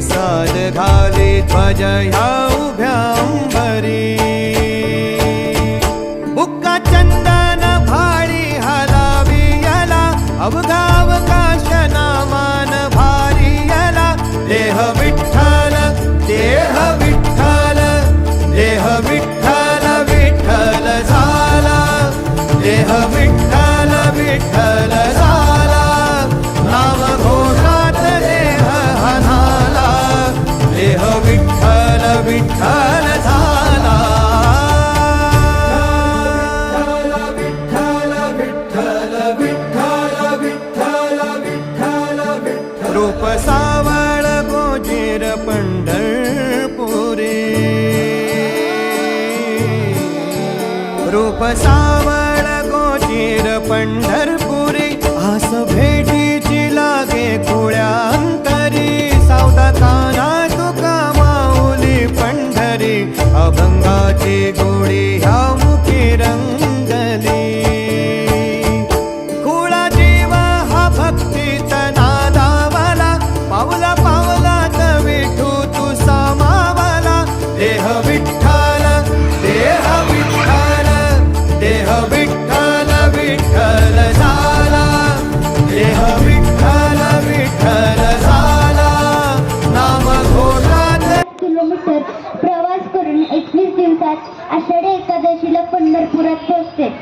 साज घाले ध्वजया उभ्या भरी रूप सावळ गोजीर पंढरपुरे. रूप सावळ गोजीर पंढरपुरी. आस भेटीची लागे कुळ्या असते.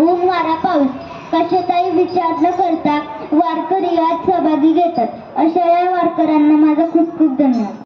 ऊन वारा पाऊस कशाचाही विचार न करता वारकरी यात सहभागी घेतात. अशा या वारकऱ्यांना माझा खूप खूप धन्यवाद.